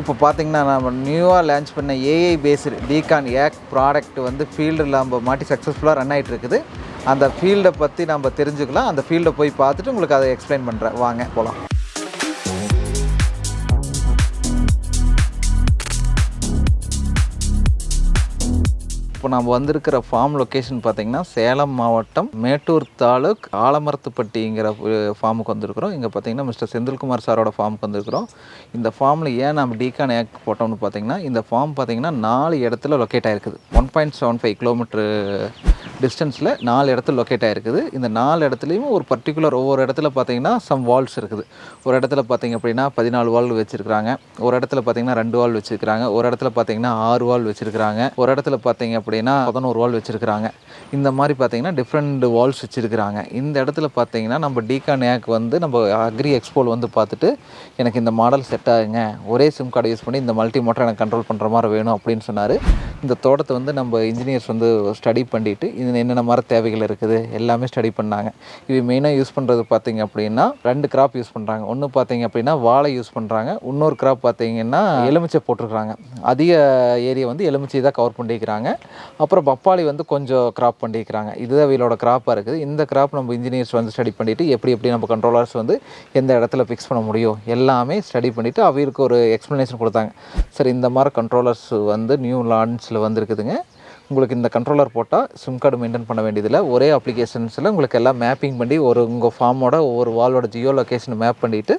இப்போ பார்த்தீங்கன்னா நம்ம நியூவாக லான்ச் பண்ண ஏஐ பேஸ்டு டீகான் ஏக் ப்ராடக்ட் வந்து ஃபீல்டில் நம்ம மாட்டி சக்ஸஸ்ஃபுல்லாக ரன் ஆகிட்டு இருக்குது. அந்த ஃபீல்டை பற்றி நம்ம தெரிஞ்சுக்கலாம். அந்த ஃபீல்டை போய் பார்த்துட்டு உங்களுக்கு அதை எக்ஸ்பிளைன் பண்ணுறேன் வாங்க போகலாம் இப்போ நம்ம வந்திருக்கிற ஃபார்ம் லொக்கேஷன் பார்த்தீங்கன்னா சேலம் மாவட்டம் மேட்டூர் தாலுக் ஆலமரத்துப்பட்டிங்கிற ஃபார்முக்கு வந்திருக்கிறோம். இங்கே பார்த்தீங்கன்னா மிஸ்டர் செந்தில்குமார் சாரோட ஃபார்முக்கு வந்திருக்கிறோம். இந்த ஃபார்மில் ஏன் நம்ம டீகான் ஏக் போட்டோம்னு பார்த்தீங்கன்னா இந்த ஃபார்ம் பார்த்தீங்கன்னா நாலு இடத்துல லொக்கேட் ஆயிருக்குது. One point seven five kilometre டிஸ்டன்ஸில் நாலு இடத்துல லொக்கேட் ஆகிருக்குது இந்த நாலு இடத்துலையும் ஒரு பர்டிகுலர் ஒவ்வொரு இடத்துல பார்த்தீங்கன்னா சம் வால்ஸ் இருக்குது. ஒரு இடத்துல பார்த்தீங்க அப்படின்னா பதினாலு வால் வச்சுருக்கிறாங்க. ஒரு இடத்துல பார்த்தீங்கன்னா ரெண்டு வால் வச்சுருக்கிறாங்க. ஒரு இடத்துல பார்த்தீங்கன்னா ஆறு வால் வச்சுருக்கிறாங்க. ஒரு இடத்துல பார்த்தீங்க அப்படின்னா பதினோரு வால் வச்சுருக்கிறாங்க. இந்த மாதிரி பார்த்தீங்கன்னா டிஃப்ரெண்ட் வால்ஸ் வச்சுருக்கிறாங்க. இந்த இடத்துல பார்த்தீங்கன்னா நம்ம டீகான் ஏக் வந்து நம்ம அக்ரி எக்ஸ்போல் வந்து பார்த்துட்டு எனக்கு இந்த மாடல் செட் ஆகுங்க. ஒரே சிம் கார்டு யூஸ் பண்ணி இந்த மல்டி மோட்டர் எனக்கு கண்ட்ரோல் பண்ணுற மாதிரி வேணும் அப்படின்னு சொன்னார். இந்த தோட்டத்தை வந்து நம்ம இன்ஜினியர்ஸ் வந்து ஸ்டடி பண்ணிட்டு இது என்னென்ன மர தேவைகள் இருக்குது எல்லாமே ஸ்டடி பண்ணாங்க. இது மெயினாக யூஸ் பண்ணுறது பார்த்தீங்க அப்படின்னா ரெண்டு கிராப் யூஸ் பண்ணுறாங்க ஒன்று பார்த்தீங்க அப்படின்னா வாழை யூஸ் பண்ணுறாங்க இன்னொரு கிராப் பார்த்தீங்கன்னா எலுமிச்சை போட்டிருக்கிறாங்க. அதிக ஏரியா வந்து எலுமிச்சை தான் கவர் பண்ணிக்கிறாங்க. அப்புறம் பப்பாளி வந்து கொஞ்சம் கிராப் பண்ணிக்கிறாங்க. இதுதான் இவளோட கிராப்பாக இருக்குது. இந்த கிராப் நம்ம இன்ஜினியர்ஸ் வந்து ஸ்டடி பண்ணிவிட்டு எப்படி எப்படி நம்ம கண்ட்ரோலர்ஸ் வந்து எந்த இடத்துல ஃபிக்ஸ் பண்ண முடியும் எல்லாமே ஸ்டடி பண்ணிவிட்டு அவருக்கு ஒரு எக்ஸ்ப்ளனேஷன் கொடுத்தாங்க. சரி இந்த மாதிரி கண்ட்ரோலர்ஸ் வந்து நியூ லான்ச்சில் வந்திருக்குதுங்க. உங்களுக்கு இந்த கண்ட்ரோலர் போட்டால் சிம் கார்டு மெயின்டைன் பண்ண வேண்டியதில்லை. ஒரே அப்ளிகேஷன்ஸில் உங்களுக்கு எல்லாம் மேப்பிங் பண்ணி ஒரு உங்கள் ஃபார்மோட ஒவ்வொரு வால்வோட ஜியோ லொக்கேஷனை மேப் பண்ணிவிட்டு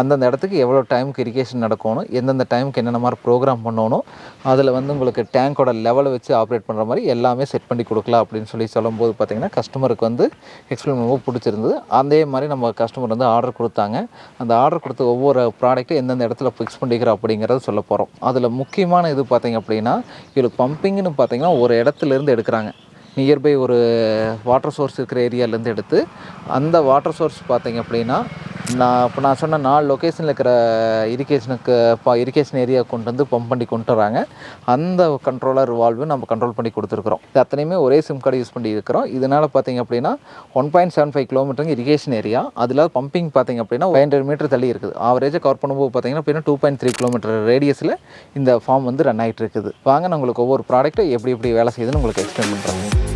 அந்தந்த இடத்துக்கு எவ்வளோ டைமுக்கு இரிகேஷன் நடக்கணும் எந்தெந்த டைமுக்கு என்னென்ன மாதிரி ப்ரோக்ராம் பண்ணணும் அதில் வந்து உங்களுக்கு டேங்கோட லெவலை வச்சு ஆப்ரேட் பண்ணுற மாதிரி எல்லாமே செட் பண்ணி கொடுக்கலாம் அப்படின்னு சொல்லி சொல்லும்போது பார்த்திங்கன்னா கஸ்டமருக்கு வந்து எக்ஸ்பிளைன் ரொம்ப பிடிச்சிருந்தது. அதே மாதிரி நம்ம கஸ்டமர் வந்து ஆர்டர் கொடுத்தாங்க. அந்த ஆர்டர் கொடுத்த ஒவ்வொரு ப்ராடக்ட்டும் எந்தெந்த இடத்துல ஃபிக்ஸ் பண்ணிக்கிறோம் அப்படிங்கிறத சொல்ல போகிறோம் அதில் முக்கியமான இது பார்த்திங்க அப்படின்னா இதில் பம்பிங்னு பார்த்திங்கன்னா ஒரு ஒரு இடத்துலேருந்து எடுக்கிறாங்க. நியர்பை ஒரு வாட்டர் சோர்ஸ் இருக்கிற ஏரியாலேருந்து எடுத்து அந்த வாட்டர் சோர்ஸ் பார்த்தீங்க அப்படின்னா நான் இப்போ நான் சொன்ன நாலு லொக்கேஷனில் இருக்கிற இரிகேஷனுக்கு இப்போ இரிகேஷன் ஏரியா கொண்டு வந்து பம்ப் பண்ணி கொண்டு வராங்க. அந்த கண்ட்ரோலர் வால்வு நம்ம கண்ட்ரோல் பண்ணி கொடுத்துருக்குறோம். இது அத்தனையுமே ஒரே சிம் கார்டு யூஸ் பண்ணி இருக்கிறோம். இதனால் பார்த்தீங்க அப்படின்னா ஒன் பாயிண்ட் செவன் ஃபைவ் கிலோமீட்டருங்க இரிகேஷன் ஏரியா அதில் பம்பிங் பார்த்தீங்க அப்படின்னா ஃபைவ் ஹண்ட்ரட் மீட்டர் தள்ளி இருக்குது. ஆவரேஜாக கவர் பண்ணும்போது பார்த்தீங்கன்னா அப்படின்னா டூ பாயிண்ட் த்ரீ கிலோமீட்டர் ரேடியஸில் இந்த ஃபார்ம் வந்து ரன் ஆகிட்டு இருக்குது. வாங்க நான் உங்களுக்கு ஒவ்வொரு ப்ராடக்ட்டை எப்படி எப்படி வேலை செய்யுதுன்னு உங்களுக்கு எக்ஸ்பிளைன் பண்ணுறேன்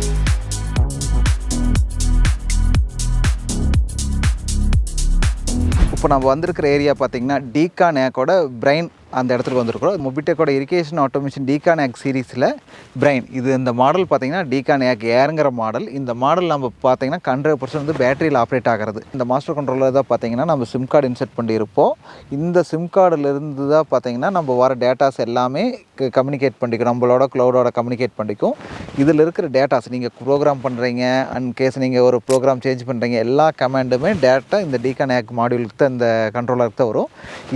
இப்போ நம்ம வந்திருக்கிற ஏரியா பார்த்தீங்கன்னா டீகா நேக்கோட பிரைன் அந்த இடத்துக்கு வந்திருக்கிறோம். மொபிடெக்கோட இரிகேஷன் ஆட்டோமேஷன் டீகான் ஆக் சீரீஸில் பிரைன் இது இந்த மாடல் பார்த்தீங்கன்னா டீகான் ஏக் ஏருங்கிற மாடல் இந்த மாடல் நம்ம பார்த்தீங்கன்னா ஹண்ட்ரட் பர்சன்ட் வந்து பேட்டரியில் ஆப்ரேட் ஆகிறது. இந்த மாஸ்டர் கண்ட்ரோலர் தான் பார்த்தீங்கன்னா நம்ம சிம் கார்டு இன்செர்ட் பண்ணியிருப்போம். இந்த சிம் கார்டுலேருந்து தான் பார்த்தீங்கன்னா நம்ம வர டேட்டாஸ் எல்லாமே கம்யூனிகேட் பண்ணிக்கும். நம்மளோட க்ளவுடோட கம்யூனிகேட் பண்ணிக்கும். இதில் இருக்கிற டேட்டாஸ் நீங்கள் ப்ரோக்ராம் பண்ணுறீங்க அண்ட் கேஸ் நீங்கள் ஒரு ப்ரோக்ராம் சேஞ்ச் பண்ணுறீங்க எல்லா கமாண்டுமே டேட்டா இந்த டீகான் ஏக் மாடியூலுக்கு தான் இந்த கண்ட்ரோலருக்கு தான் வரும்.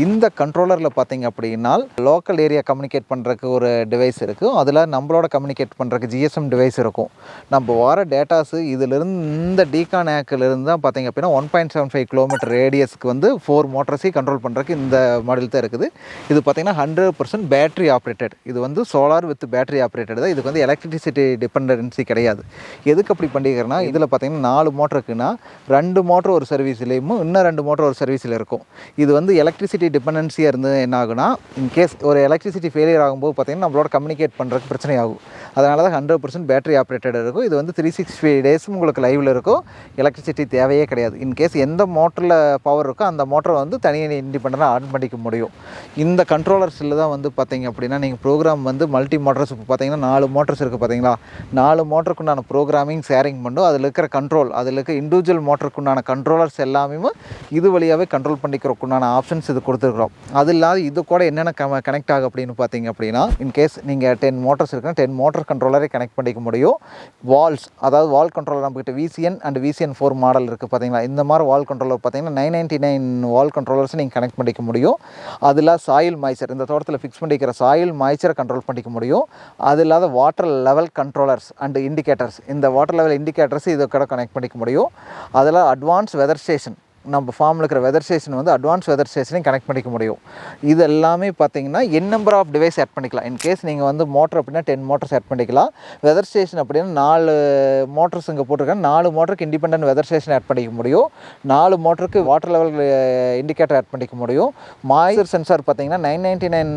இந்த கண்ட்ரோலரில் பார்த்தீங்க அப்படின்னா லோக்கல் ஏரியா கம்யூனிகேட் பண்ணுறக்கு ஒரு டிவைஸ் இருக்கும். அதில் நம்மளோட கம்யூனிகேட் பண்ணுறக்கு ஜிஎஸ்எம் டிவைஸ் இருக்கும். நம்ம வர டேட்டாஸு இதிலிருந்து இந்த டீகான் ஆக்கிலிருந்து தான் பார்த்தீங்க அப்படின்னா one point seven five kilometre ரேடியஸ்க்கு வந்து ஃபோர் மோட்டர்ஸையும் கண்ட்ரோல் பண்ணுறக்கு இந்த மாடல் தான் இருக்குது. இது பார்த்திங்கன்னா ஹண்ட்ரட் பர்சன்ட் பேட்டரி ஆப்ரேட்டட் இது வந்து சோலார் வித் பேட்டரி ஆப்ரேட்டட் தான். இதுக்கு வந்து எலக்ட்ரிசிட்டி டிபெண்டன்சி கிடையாது. எதுக்கு அப்படி பண்ணிக்கிறேன்னா இதில் பார்த்திங்கன்னா நாலு மோட்டர் இருக்குன்னா ரெண்டு மோட்டர் ஒரு சர்வீஸ்லேயும் இன்னும் ரெண்டு மோட்டர் ஒரு சர்வீஸில் இருக்கும். இது வந்து எலக்ட்ரிசிட்டி டிபெண்டன்சியாக இருந்து என்ன ஆகுனா இன்கேஸ் ஒரு எலக்ட்ரிசிட்டி ஃபெயிலியர் ஆகும்போது பார்த்திங்கன்னா நம்மளோட கம்யூனிகேட் பண்ணுறதுக்கு பிரச்சனை ஆகும் அதனால தான் ஹண்ட்ரட் பர்சன்ட் பேட்டரி ஆப்ரேட்டட் இருக்கும். இது வந்து த்ரீ சிக்ஸ் ஃபைவ் டேஸும் உங்களுக்கு லைவில் இருக்கும். எலக்ட்ரிசிட்டி தேவையே கிடையாது. இன்கேஸ் எந்த மோட்டரில் பவர் இருக்கோ அந்த மோட்டரை வந்து தனியாக இண்டிபெண்டாக ஆன் பண்ணிக்க முடியும். இந்த கண்ட்ரோலர்ஸில் தான் வந்து பார்த்திங்க அப்படின்னா நீங்கள் ப்ரோக்ராம் வந்து மல்டி மோட்டர்ஸ் இப்போ பார்த்தீங்கன்னா நாலு மோட்டர்ஸ் இருக்குது பார்த்தீங்களா? நாலு மோட்டருக்குண்டான ப்ரோக்ராமிங் ஷேரிங் பண்ணும். அதில் இருக்கிற கண்ட்ரோல் அதில் இருக்க இண்டிவிஜுவல் மோட்டருக்குண்டான கண்ட்ரோலர்ஸ் எல்லாமே இது வழியாகவே கண்ட்ரோல் பண்ணிக்கிறக்குண்டான ஆப்ஷன்ஸ் இது கொடுத்துருக்குறோம். அது இல்லாத இது கூட என்னென்ன கனெக்ட் ஆகும் அப்படின்னு பார்த்தீங்க அப்படின்னா இன்கேஸ் நீங்கள் டென் மோட்டர்ஸ் இருக்குன்னா டென் மோட்டர் கண்ட்ரோலரை கனெக்ட் பண்ணிக்க முடியும். வால்ஸ் அதாவது வால் கண்ட்ரோலர் நம்மக்கிட்ட VCN and VCN four model இருக்குது பார்த்தீங்களா? இந்த மாதிரி வால் கண்ட்ரோலர் பார்த்தீங்கன்னா nine ninety nine valve controllers நீங்கள் கனெக்ட் பண்ணிக்க முடியும். அதில் சாயில் மாய்ச்சர் இந்த தோட்டத்தில் ஃபிக்ஸ் பண்ணிக்கிற சாயில் மாய்ச்சரை கண்ட்ரோல் பண்ணிக்க முடியும். அது இல்லாத water level controllers and indicators இந்த வாட்டர் லெவல் இண்டிகேட்டர்ஸ் இதை கூட கனெக்ட் பண்ணிக்க முடியும். அதில் அட்வான்ஸ் வெதர் ஸ்டேஷன் நம்ம ஃபார்மில் இருக்கிற வெதர் ஸ்டேஷன் வந்து அட்வான்ஸ் வெதர் ஸ்டேஷனையும் கனெக்ட் பண்ணிக்க முடியும். இது எல்லாமே பார்த்தீங்கன்னா N number of device add பண்ணிக்கலாம். இன் கேஸ் நீங்கள் வந்து மோட்டர் அப்படின்னா டென் மோட்டர்ஸ் ஆட் பண்ணிக்கலாம். வெதர் ஸ்டேஷன் அப்படின்னா நாலு மோட்டர்ஸ் இங்கே போட்டிருக்காங்க. நாலு மோட்டருக்கு இண்டிபெண்ட் வெதர் ஸ்டேஷன் ஆட் பண்ணிக்க முடியும். நாலு மோட்டருக்கு வாட்டர் லெவல் இண்டிகேட்டர் ஆட் பண்ணிக்க முடியும். மாய்ச்சர் சென்சார் பார்த்தீங்கன்னா nine ninety nine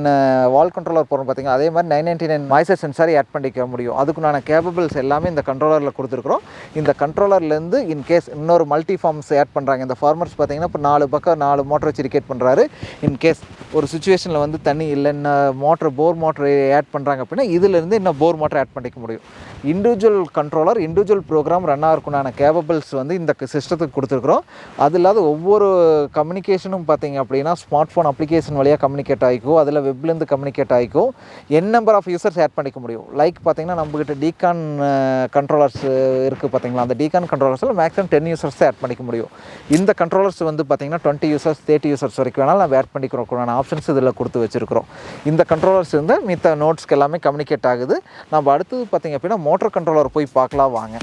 valve controller போகிறோம் பார்த்தீங்கன்னா அதே மாதிரி நைன் நைன்ட்டி நைன் மாய்ச்சர் சென்சாரை ஆட் பண்ணிக்க முடியும். அதுக்குண்டான கேபபிள்ஸ் எல்லாமே இந்த கண்ட்ரோலரில் கொடுத்துருக்குறோம். இந்த கண்ட்ரோலர்லேருந்து இன் கேஸ் இன்னொரு மல்டி ஃபார்ம்ஸ் ஆட் பண்ணுறாங்க இந்த ஃபார்மர்ஸ் பார்த்தீங்கன்னா இப்போ நாலு பக்கம் நாலு மோட்டர் வச்சு இரிகேட் பண்ணுறாரு இன் கேஸ் ஒரு சுச்சுவேஷனில் வந்து தண்ணி இல்லைன்னா மோட்டர் போர் மோட்டர் ஆட் பண்ணுறாங்க அப்படின்னா இதிலேருந்து இன்னும் போர் மோட்டர் ஆட் பண்ணிக்க முடியும். Individual controller individual program run ஆகிறக்குண்டான கேபபிள்ஸ் வந்து இந்த சிஸ்டத்துக்கு கொடுத்துருக்குறோம். அது இல்லாத ஒவ்வொரு கம்யூனிகேஷனும் பார்த்தீங்க அப்படின்னா ஸ்மார்ட் ஃபோன் அப்ளிகேஷன் வழியாக கம்யூனிகேட் ஆகிக்கும் அதில் வெப்லேருந்து கம்யூனிகேட் ஆகிக்கும் N number of users add பண்ணிக்க முடியும். லைக் பார்த்தீங்கன்னா நம்மக்கிட்ட டிகான் கண்ட்ரோலர்ஸ் இருக்குது பார்த்தீங்களா? அந்த டீகான் கண்ட்ரோலர்ஸில் மேக்ஸிமம் டென் யூசர்ஸ் ஆட் பண்ணிக்க முடியும். இந்த கண்ட்ரோலர்ஸ் வந்து பார்த்திங்கன்னா டுவெண்ட்டி யூசர்ஸ் தேர்ட்டி யூசர்ஸ் வரைக்கும் வேணாலும் நம்ம ஆட் பண்ணிக்கிறோம் ஆப்ஷன்ஸ் இதில் கொடுத்து வச்சிருக்கிறோம். இந்த கண்ட்ரோலர்ஸ் வந்து மித்த நோட்ஸ்க்கு எல்லாமே கம்யூனிகேட் ஆகுது. நம்ம அடுத்தது பார்த்தீங்க அப்படின்னா மோட்டர் கண்ட்ரோலர் போய் பார்க்கலாம் வாங்க.